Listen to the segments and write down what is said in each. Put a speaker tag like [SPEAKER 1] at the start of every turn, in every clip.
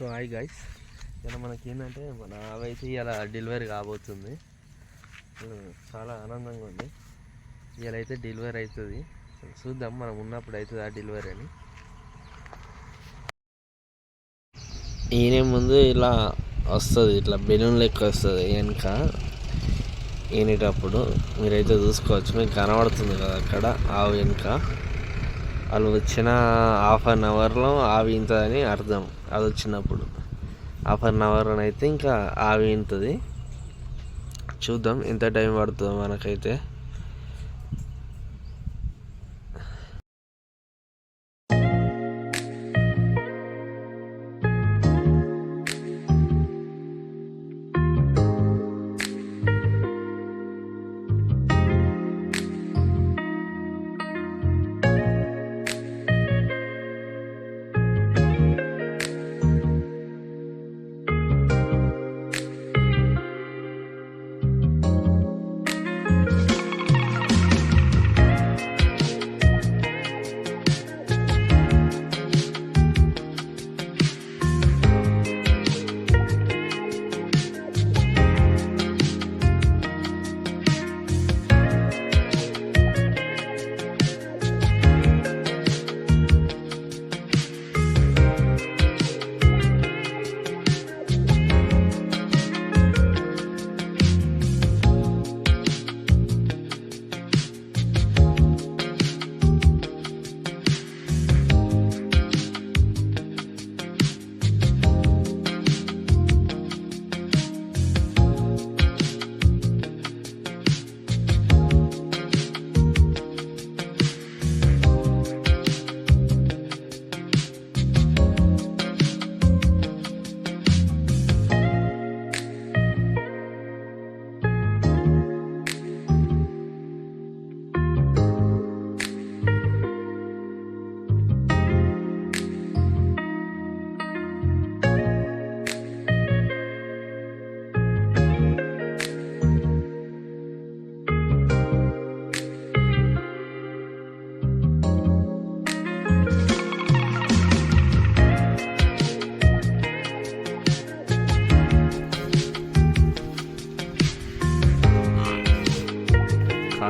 [SPEAKER 1] So hi guys ఇలా మనకి ఏంటంటే మన అవైతే ఇలా డెలివరీ కాబోతుంది. చాలా ఆనందంగా ఉంది. ఇలా అయితే డెలివరీ అవుతుంది చూద్దాం మనం ఉన్నప్పుడు అవుతుంది ఆ డెలివరీ అని. ఈయన ముందు ఇలా వస్తుంది ఇట్లా బెలూన్ లెక్క వస్తుంది వెనక. ఈనేటప్పుడు మీరైతే చూసుకోవచ్చు మీకు కనబడుతుంది కదా అక్కడ ఆవు వెనుక. వాళ్ళు వచ్చిన హాఫ్ అన్ అవర్లో ఆవింతదని అర్థం. అది వచ్చినప్పుడు. హాఫ్ అన్ అవర్ అని అయితే ఇంకా ఆవింతది. చూద్దాం ఎంత టైం పడుతుందో మనకైతే.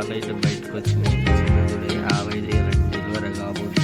[SPEAKER 1] కాళ్ళు అయితే బయటకు వచ్చినాయి చిన్నది ఆవైతే డెలివరీ కాబోతుంది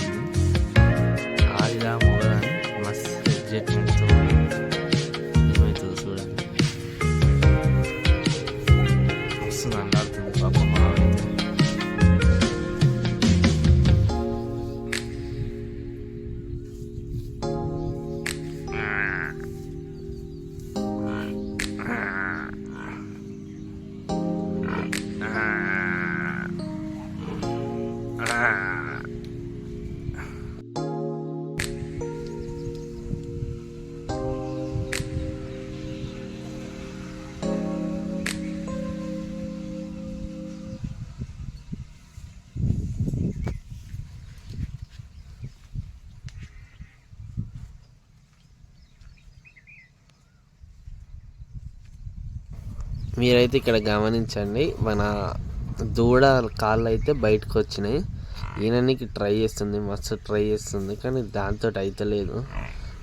[SPEAKER 1] మీరైతే ఇక్కడ గమనించండి మన దూడ కాళ్ళు అయితే బయటకు వచ్చినాయి ఈయననికి ట్రై చేస్తుంది మస్తు ట్రై చేస్తుంది కానీ దాంతో అయితలేదు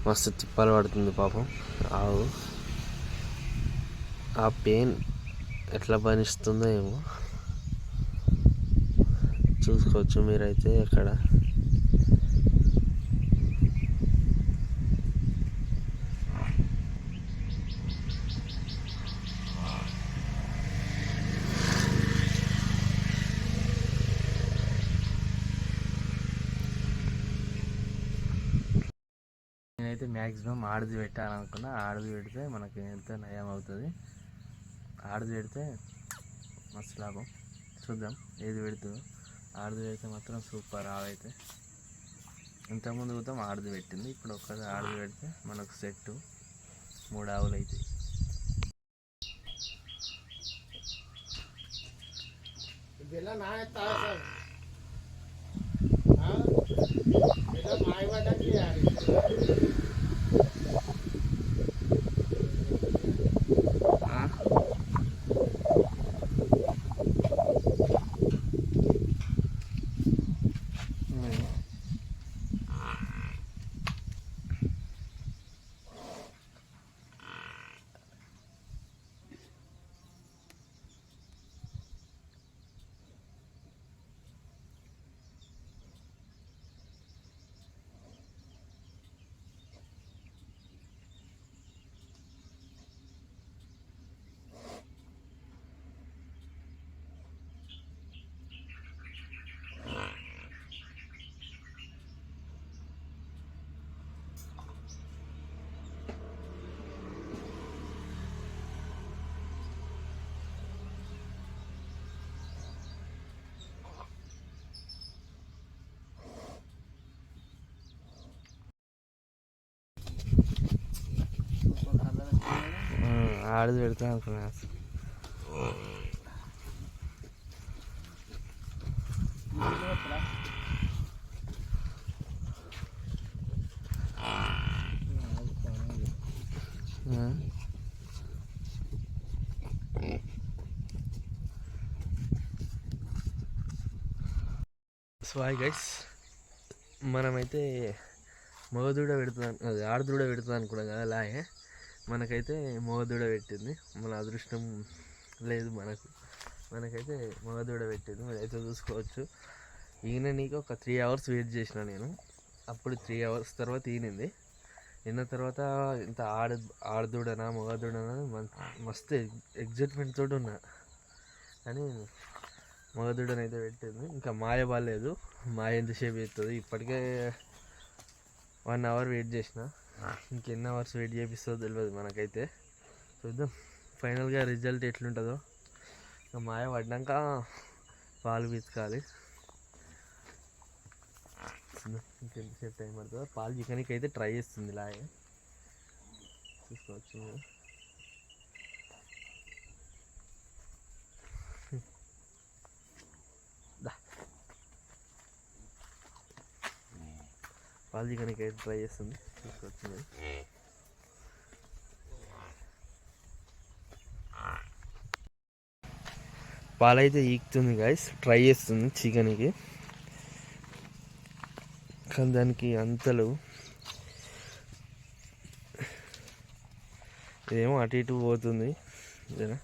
[SPEAKER 1] మస్తు తిప్పలు పడుతుంది పాపం. ఆవు ఆ పెయిన్ ఎట్లా భరిస్తుందో ఏమో. చూసుకోవచ్చు మీరైతే అక్కడ. నేనైతే మ్యాక్సిమం ఆడది పెట్టాలనుకున్నా ఆడది పెడితే మనకి ఎంత నయం అవుతుంది. ఆడది పెడితే మస్తు లాభం. చూద్దాం ఏది పెడుతుందో. ఆడది పెడితే మాత్రం సూపర్ ఆవైతే ఇంతకుముందు కూడా ఆడది పెట్టింది ఇప్పుడు ఒక్కసారి ఆడది పెడితే మనకు సెట్టు. మూడు ఆవులు అవుతాయి
[SPEAKER 2] ఇదెల్లా నా
[SPEAKER 1] ఆడది పెడతా అనుకున్నా ఆ. సో హాయ్ గైస్ మనమైతే మగదూడ పెడుతుంది అది ఆడదూడ పెడుతుంది అనుకున్నాం కదా లాగే మనకైతే మగదూడ పెట్టింది. మన అదృష్టం లేదు మనకు. మనకైతే మగదూడ పెట్టింది. మీరైతే చూసుకోవచ్చు. ఈయన నీకు ఒక త్రీ అవర్స్ వెయిట్ చేసిన నేను. అప్పుడు త్రీ అవర్స్ తర్వాత ఈనింది. నిన్న తర్వాత ఇంత ఆడ ఆడదూడనా మగదూడనా మస్తు ఎగ్జైట్మెంట్ తోటి ఉన్నా. కానీ మగదూడనైతే పెట్టింది. ఇంకా మాయ బాగాలేదు మాయ ఎంతసేపు చేస్తుంది ఇప్పటికే వన్ అవర్ వెయిట్ చేసిన. ఇంకెన్ని అవర్స్ వెయిట్ చేపిస్తుందో తెలియదు మనకైతే. చూద్దాం. ఫైనల్గా రిజల్ట్ ఎట్లుంటుందో. మాయ పడ్డాక పాలు పితకాలి ఇంకెంతసేపు టైం పడుతుందో. పాలు చికెన్కి అయితే ట్రై చేస్తుంది లాగే చూసుకోవచ్చు. పాలు చికెన్కి అయితే ట్రై చేస్తుంది. తీసుకొచ్చింది. పాలైతే ఈకుతుంది గాయస్ ట్రై చేస్తుంది చికెన్కి. కానీ దానికి అంతలు. ఇదేమో అటు ఇటు పోతుంది. ఇదేనా?